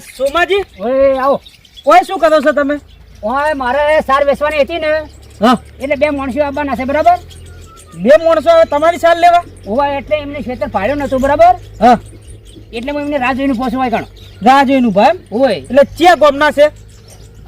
સોમાજી. ઓય આવો. ઓય શું કરો છો તમે? ઓય મારે સાર વેચવાની હતી ને. હા. એટલે બે માણસો આવવાના છે બરાબર? બે માણસો તમારી સાલ લેવા? ઓવા એટલે એમને ખેતર પાડ્યો નતો બરાબર? હા. એટલે હું એમને રાહ જોઈને પહોંચવાય કણ રાહ જોઈનું ભાઈ એમ? ઓય. એટલે ચિયા ગોમના છે?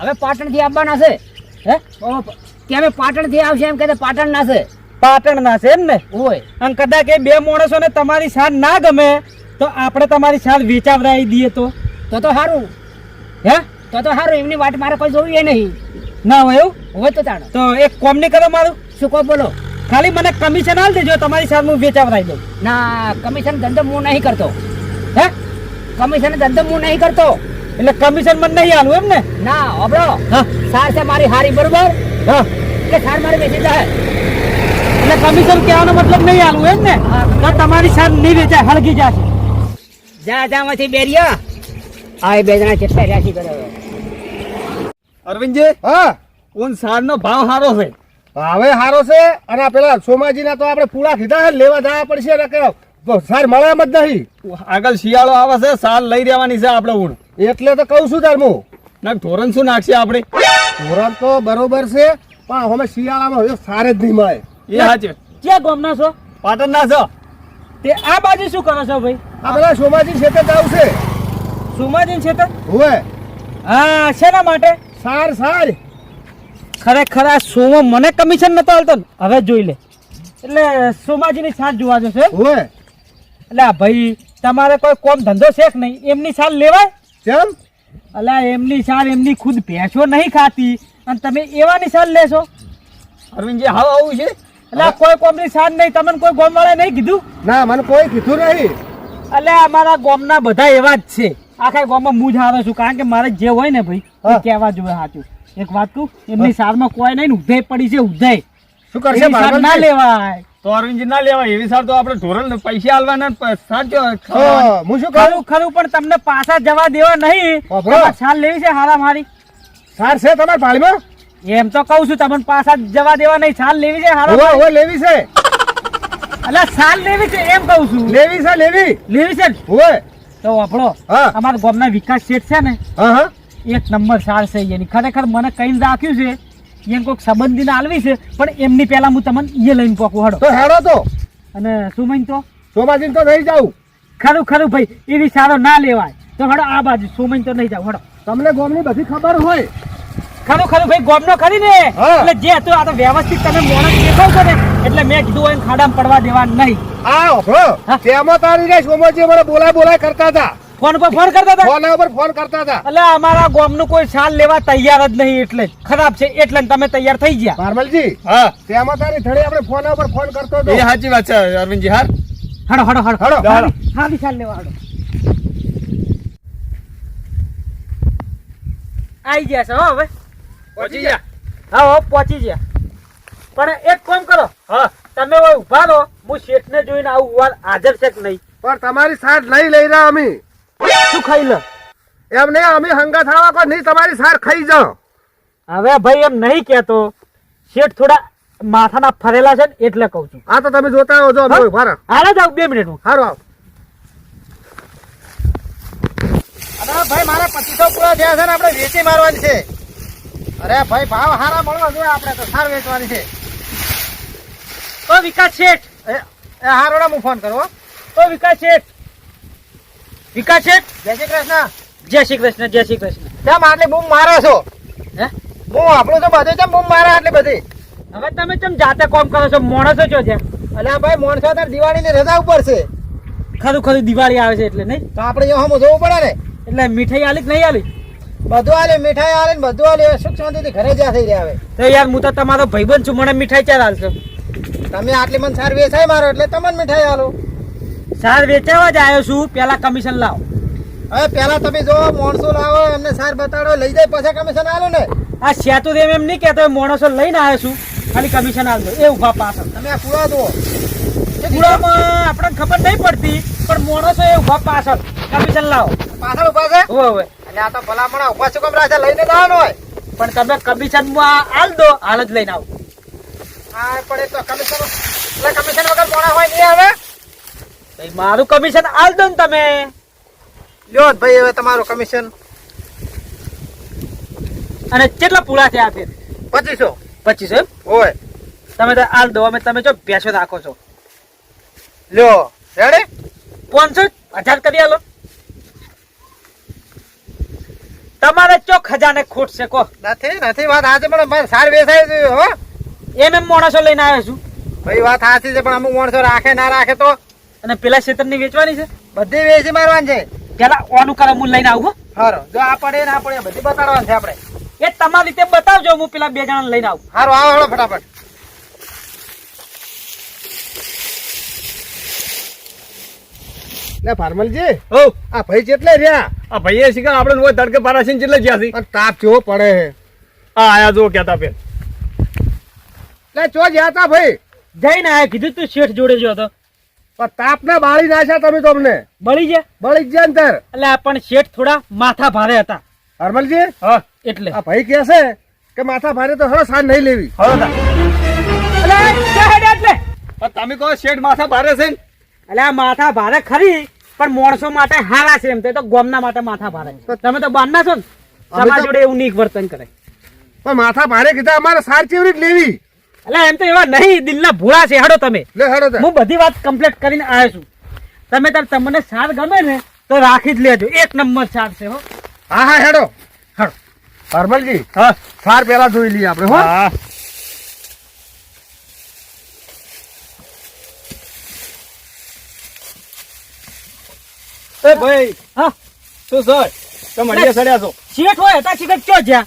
હવે પાટણથી આવવાના છે. હે? કે અમે પાટણથી આવશે એમ કહે પાટણ ના છે. પાટણ ના છે એમ ને? હોય અને કદાચ એ બે માણસોને તમારી સાર ના ગમે તો આપણે તમારી સાલ વેચાવરાઈ દઈએ તો? તો તો સારું હે? તો તો સારું એમની વાત મારે કોઈ જોવી નહીં. ના હોય એવું? હોય તો તાણ. તો એક કોમ નહીં કરો મારું. શું કહો બોલો? ખાલી મને કમિશન આલ દેજો તમારી સાથે હું વેચાવરાઈ દઉં ના કમિશન ધંધો હું નહીં કરતો. હે? કમિશન ધંધો હું નહીં કરતો. એટલે કમિશન મને નહીં આલું એમ ને ના હોબળો સાર છે મારી હારી બરોબર? હા. એટલે સાર મારી બેસી જાય. એટલે કમિશન કહેવાનો મતલબ નહીં આલું એમ ને. તમારી સાર નહીં વેચાય હળગી જશે. જા જા માંથી બેરિયા. આ એ બે જણા કેટલા રહ્યા કરે અરવિંદજી હા. ઊન સારનો ભાવ સારો છે. હવે હારો છે અને પેલા સોમાજીના તો આપણે પૂળા કીધા લેવા જવા પડશે ને કે સાર મળે એમ જ નહીં. આગળ શિયાળો આવે છે સાલ લઈ રહેવાની છે આપણે ઊન એટલે તો કહું છું તાર હું ના ધોરણ શું નાખશે આપણે? ધોરણ તો બરોબર છે પણ અમે શિયાળામાં હવે સાર જ નહીં મળે. એ સાચે ક્યાં ગોમના છો? પાટણના છો? તે આ બાજુ શું કરો છો ભાઈ? આ પેલા સોમાજી ખેતર જવું છે. સુમાજીન છે તો? હવે હા શેના માટે? સાર સાર. ખરેખર આ સોમો મને કમિશન નતો આલતો હવે જોઈ લે. એટલે સોમાજીની સાર જોવા જશે હવે એટલે આ ભાઈ તમારે કોઈ કોમ ધંધો છે કે નહીં? એમની સાલ લેવાય? કેમ? અલા એમની સાલ એમની ખુદ ભેંસો નહીં ખાતી. અને તમે એવાની સાલ લેશો? અરવિંદજી હાવ આવું છે? એટલે કોઈ કોમની સાર નહીં. તમને કોઈ ગોમવાળાએ નહીં કીધું? ના મને કોઈ કીધું નહીં. એટલે અમારા ગોમના બધા એવા જ છે. આખા ગામમાં હું જ હારો છું કારણ કે મારે જે હોય ને ભાઈ એ કહેવા જોઈએ સાચું. એક વાત કહું એમની સારમાં કોઈ નહીં ને પડી છે ઉધઈ શું કરશે ના લેવાય. તો અરવિંદજી ના લેવાય એવી સાર તો આપણે ધોરણ પૈસા આલવાના સાચો હું શું કરું? ખરું પણ તમને પાછા જવા દેવા નહીં. સાર લેવી છે હારા મારી. સાર છે તમારા પાળીમાં? એમ તો કહું છું તમને પાછા જવા દેવા નહીં સાર લેવી છે હારા લેવી છે. એટલે સાર લેવી છે એમ કહું છું. લેવી છે લેવી. લેવી છે ને? તો આપણો. અમારા ગામના વિકાસ શેઠ છે ને એક નંબર સાર છે એની. ખરેખર મને કઈ રાખ્યું છે એમ કોઈક સંબંધીને આલવી છે પણ એમની પહેલા હું તમને એ લઈને પોકું હડો. તો હેડો તો. અને શું મહિન તો? સોમાજી તો નહીં જાઉં. ખરું ખરું ભાઈ એવી સારો ના લેવાય. તો હડો આ બાજુ સોમન તો નહીં જાવ હડો. તમને ગોમની બધી ખબર હોય. ખરું ખરું ભાઈ ગોમનો ખરી ને. એટલે જે હતું આ તો વ્યવસ્થિત તમે મોણસ દેખાવ છો ને એટલે મેં કીધું હોય ખાડામાં પડવા દેવા નહીં. આ હો. તેમાં તારી રે સોમાજી મને બોલાય બોલાય કરતા હતા. ફોન પર ફોન કરતા હતા? ફોન પર ફોન કરતા હતા. એટલે અમારા ગામનું કોઈ સાલ લેવા તૈયાર જ નહીં એટલે. ખરાબ છે એટલે તમે તૈયાર થઈ ગયા. ભારમલજી હા. તેમાં તારી ધડી આપણે ફોન પર ફોન કરતો હતો. એ સાચી વાત છે અરવિંદજી હાર. હડો હડો હડો. હડો. હા સાલ લેવા હડો. આઈ ગયા છે હો હવે. પહોંચી ગયા. હા હો પહોંચી ગયા. પણ એક કામ કરો. હા. તમે ઊભા રહો. હું શેઠને જોઈને આવું વાર હાજર છે કે નહીં? પણ તમારી સાર નહીં લઈ રહ્યા અમે. શું ખાઈ લો? એમ નહીં અમે હંગા થવા કો નહીં તમારી સાર ખાઈ જાઓ. હવે ભાઈ એમ નહીં કહેતો. શેઠ થોડા માથાના ફરેલા છે ને એટલે કહું છું. આ તો તમે જોતા હો જો અમે હા? ઊભા રહો. હાલે જાવ બે મિનિટ હું. હારો આવ. અરે ભાઈ મારા પચીસો પૂરા થયા છે ને આપણે વેચી મારવાની છે. અરે ભાઈ ભાવ હારા મળવા જોઈએ આપણે તો સાર વેચવાની છે. તો વિકાસ શેઠ એ એ હારોડા હું ફોન કરો. તો વિકાસ શેઠ. વિકાસ શેઠ જય શ્રી કૃષ્ણ. જય શ્રી કૃષ્ણ જય શ્રી કૃષ્ણ. કેમ આટલી બૂમ મારો છો? હે? બૂમ આપણું તો બધું કેમ બૂમ મારા આટલી બધી? હવે તમે કેમ જાતે કોમ કરો છો? માણસો છો છે અલ્યા ભાઈ મોણસો તાર દિવાળીની રજા ઉપર છે. ખરું ખરું દિવાળી આવે છે એટલે નહીં? તો આપણે અહીંયા હમો જવું પડે ને? એટલે મીઠાઈ આલી કે નહીં આલી? બધું આલે મીઠાઈ આલે ને બધું આલે. સુખ શાંતિથી ઘરે જ્યાં થઈ રહ્યા હવે તો યાર હું તો તમારો ભાઈબંધ છું મને મીઠાઈ ચાલ હાલશો તમે આટલી મને સાર વેચાય મારો એટલે તમને મીઠાઈ આલો. સાર વેચાવા જ આવ્યો છું. પેલા કમિશન લાવો. હવે પેલા તમે જો માણસો લાવો એમને સાર બતાડો લઈ જાય પછી કમિશન આલો ને. આ સેતુ દેવ એમ નહીં કહેતો માણસો લઈને આવ્યો છું. ખાલી કમિશન આલજો. એ ઊભા પાછળ. તમે આ કુડા દો કુડામાં આપણને ખબર નહીં પડતી પણ માણસો એ ઊભા પાછળ. કમિશન લાવો. પાછળ ઊભા છે? હવે હોવે. અને આ તો ભલામણા ઊભા શું કેમ રાખે લઈને જવાનું હોય. પણ તમે કમિશનમાં હાલ દો હાલ જ લઈને આવો. હા પણ એ તો કમિશન એટલે કમિશન વગર મોણા હોય નહીં આવે. ભાઈ મારું કમિશન આલ દો ને તમે. લ્યો ભાઈ હવે તમારું કમિશન અને કેટલા પૂરા થયા ફેર પચીસો. પચીસો એમ? હોય. તમે તો આલ દો અમે તમે જો બેસો રાખો છો. લ્યો. રેડી પાંચસો હજાર કરી આલો. તમારે ચો ખજાને ખોટ છે કો. નથી નથી વાત આજે પણ મારે સાર વેચાય હો. એમ એમ માણસો લઈને આવ્યો છું. ભાઈ વાત સાચી છે પણ અમુક માણસો રાખે ના રાખે તો? અને પેલા ક્ષેત્રની વેચવાની છે? બધી વેચી મારવાની છે. પેલા ઓનું કરે હું લઈને આવું. હારો જો આ પડે ના પડે બધી બતાડવાની છે આપણે. એ તમારી રીતે બતાવજો હું પેલા બે જણા લઈને આવું. હારો આવો હળો ફટાફટ. ને ફાર્મલજી ઓ આ ભાઈ જેટલે રહ્યા? આ ભાઈએ શીખા આપણે તડકે પારાશીન જેટલે જ્યાં તાપ કેવો પડે છે. આ આયા જો કેતા પેન લે ચો ગયા તા ભાઈ? જઈને આયા કીધું તું શેઠ જોડે જો તો. પણ તાપના બાળી નાખ્યા તમે તો અમને બળી ગયા? બળી ગયા ને એટલે પણ શેઠ થોડા માથા ભારે હતા. હરમલજી? હા એટલે. આ ભાઈ કહે છે કે માથા ભારે તો હવે સાંજ નહીં લેવી. હવે એટલે. તમે કહો શેઠ માથા ભારે છે ને? એટલે આ માથા ભારે ખરી પણ માણસો માટે હારા છે એમ તો તો ગોમના માટે માથા ભારે. તમે તો બારના છો ને? તમારા જોડે એવું નીક વર્તન કરે. પણ માથા ભારે કીધા અમારે સાર ચીવરી લેવી? એટલે એમ તો એવા નહીં દિલના ભૂળા છે હેડો તમે. હેડો હું બધી વાત કમ્પ્લીટ કરીને આવ્યો છું. તમે તાર તમને સાર ગમે ને તો રાખી જ લેજો. એક નંબર સાર છે હો. હા હા હેડો. હેડો. ફાર્મલજી હા. સાર પેલા જોઈ લઈએ આપણે હો. હા. એ ભાઈ હા. શું સર તમે અડિયા સડ્યા છો? શેઠ હોય હતા શીખર ચો જ્યાં?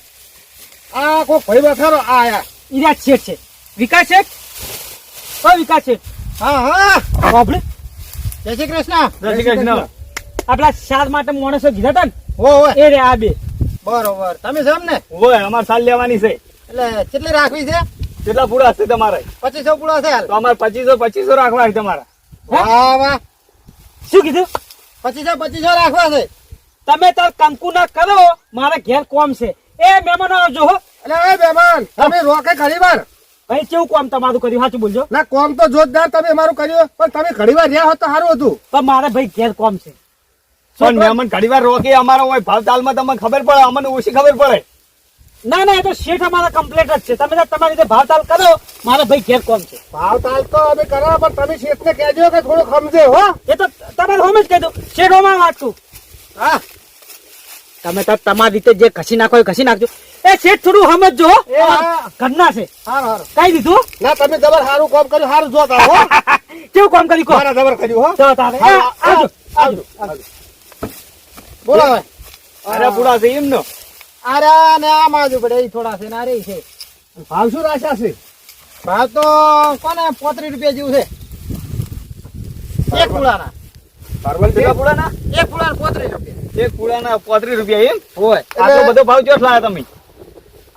આ કોઈ ભાઈ બેઠાનો આ આયા. ઈરા શેઠ છે. વિકાસ શેઠ ઓ વિકાસ શેઠ હા હા. બાપડે જય શ્રી કૃષ્ણ. જય શ્રી કૃષ્ણ. આપણા સાત માટે માણસો કીધા હતા હો હોય એ રે આ બે. બરોબર. તમે છે ને? હોય અમારે સાલ લેવાની છે. એટલે કેટલી રાખવી છે? કેટલા પૂરા છે તમારે? પચીસો પૂરા છે તો અમારે પચીસો પચીસો રાખવા છે તમારા. વાહ વાહ. શું કીધું? પચીસો પચીસો રાખવા છે. તમે તાર કંકુ ના કરો મારા ઘેર કોમ છે. એ મહેમાનો આવજો હો. એટલે એ મહેમાન તમે રોકે ઘણી વાર. ભાઈ કેવું કોમ તમારું કર્યું? સાચું બોલજો. ના કોમ તો જોરદાર તમે મારું કર્યું પણ તમે ઘણી વાર રહ્યા હોત તો સારું હતું. પણ મારે ભાઈ ઘેર કોમ છે. પણ મહેમાન ઘણી વાર રોકી અમારો હોય ભાવ તાલમાં તમને ખબર પડે અમને ઓછી ખબર પડે. ના ના એ તો શેઠ અમારા કમ્પ્લેટ જ છે. તમે તમારી રીતે ભાવતાલ કરો મારા ભાઈ ઘેર કોમ છે. ભાવ તાલ તો અમે કરો પણ તમે શેઠને કહેજો કે થોડું સમજે હો. એ તો તમારે હોમ જ કહી દો શેઠ હોમાં વાંચતું હા. તમે તો તમારી રીતે જે ઘસી નાખો એ ઘસી નાખજો. એ શેઠ થોડું સમજજો હો. ઘરના છે. કઈ દીધું? ના તમે જબર સારું કામ કર્યું સારું જો તારો કેવું કામ કર્યું કો મારા જબર કર્યું હો. જો તારે. આવજો. આવજો. બોલો હવે. અરે બુડા છે એમનો અરે ને આ માજુ પડે એ થોડા છે ને અરે છે. ભાવ શું રાખ્યા છે? ભાવ તો કોને પોત્રીસ રૂપિયા જેવું છે. એક પુડાના પરવલ પૂળાના? એક પુડા પોત્રીસ રૂપિયા. એક પૂળાના પોત્રીસ રૂપિયા એમ? હોય. આટલો બધો ભાવ કેટલા તમે?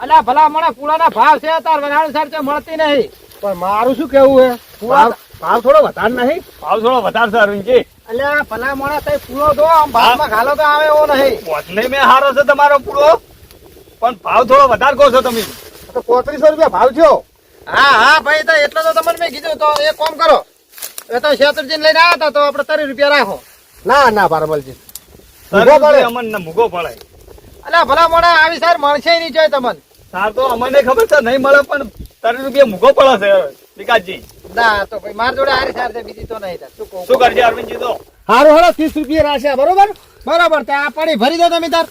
અલ્યા ભલા મને પુડાના ભાવ છે તાર વરાણ છે મળતી નહીં. પણ મારું શું કેવું હે? ભાવ ભાવ થોડો વધારે નહીં? ભાવ થોડો વધારે સારું છે અલ્યા ભલા મોણા તઈ પૂરો દો આમ ભાવમાં ખાલો તો આવે એવો નહીં. બોટલે મેં હારો છે તમારો પૂરો પણ ભાવ થોડો વધારે કહો છો તમે. તો પોત્રીસો રૂપિયા ભાવ થયો. હા હા ભાઈ તો એટલો તો તમને મેં કીધું તો એક કામ કરો. એ તો શેતરજી લઈને આવ્યા હતા તો આપણે ત્રીસ રૂપિયા રાખો. ના ના પારમલજી મુગો મુગો પડે. અમને મૂકો પડે. અલ્યા ભલા મોણા આવી સાર મળશે નહીં જોઈએ તમને. સાર તો અમને ખબર છે નહીં મળે પણ ત્રણ રૂપિયા મૂકો પડે છે વિકાસજી. ના તો ભાઈ માર જોડે હારી સાર છે બીજી તો નહીં શું શું કરજે અરવિંદજી તો? હારું હેડો ત્રીસ રૂપિયા રાખ્યા બરોબર? બરોબર તો આ પાણી ભરી દો તમે તાર.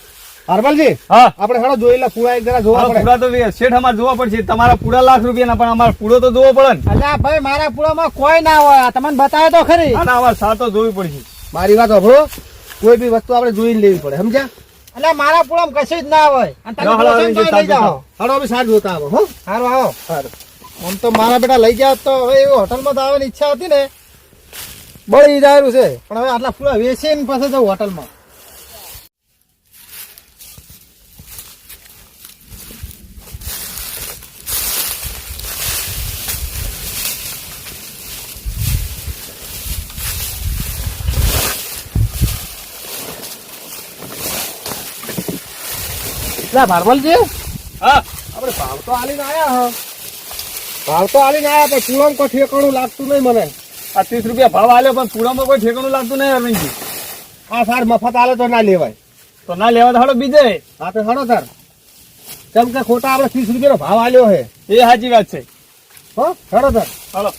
હરમલજી હા. આપણે હેડો જોઈ લે પૂરા એક જરા જોવા પડે. પૂરા તો શેઠ અમારે જોવા પડશે. તમારા પૂરા લાખ રૂપિયાના પણ અમારે પૂરો તો જોવો પડે ને. અલ્યા ભાઈ મારા પુળામાં કોઈ ના હોય. આ તમને બતાવે તો ખરી. ના ના અમારે સાર તો જોવી પડશે. મારી વાત સાંભળો. કોઈ બી વસ્તુ આપણે જોઈ લેવી પડે સમજ્યા? અલ્યા મારા પૂળામ કશું જ ના હોય. અને તમે ના, બોલો ને તોય લઈ જાઓ. હેડો અમે સાર જોતા આવો હો. સારું આવો. સારું. આમ તો મારા બેટા લઈ ગયા તો હવે એવું હોટલમાં તો આવવાની ઈચ્છા હતી ને. બળી જાયું છે. પણ હવે આટલા ફૂલા વેચીને પછી જવું હોટલમાં. લે ભારમલજી હા. આપણે ભાવ તો આલીને આયા હા. ભાવ તો આલીને આયા પણ પૂરમ કોઈ ઠેકાણું લાગતું નહીં મને. આ ત્રીસ રૂપિયા ભાવ આલ્યો પણ પૂરમમાં કોઈ ઠેકાણું લાગતું નહીં અરવિંદજી. આ સાર મફત આલે તો ના લેવાય. તો ના લેવા તો હાડો બીજે. હા તો હાડો સર કેમ કે ખોટા આપણે ત્રીસ રૂપિયાનો ભાવ આલ્યો હે. એ સાચી વાત છે. હો હડો તાર. હળો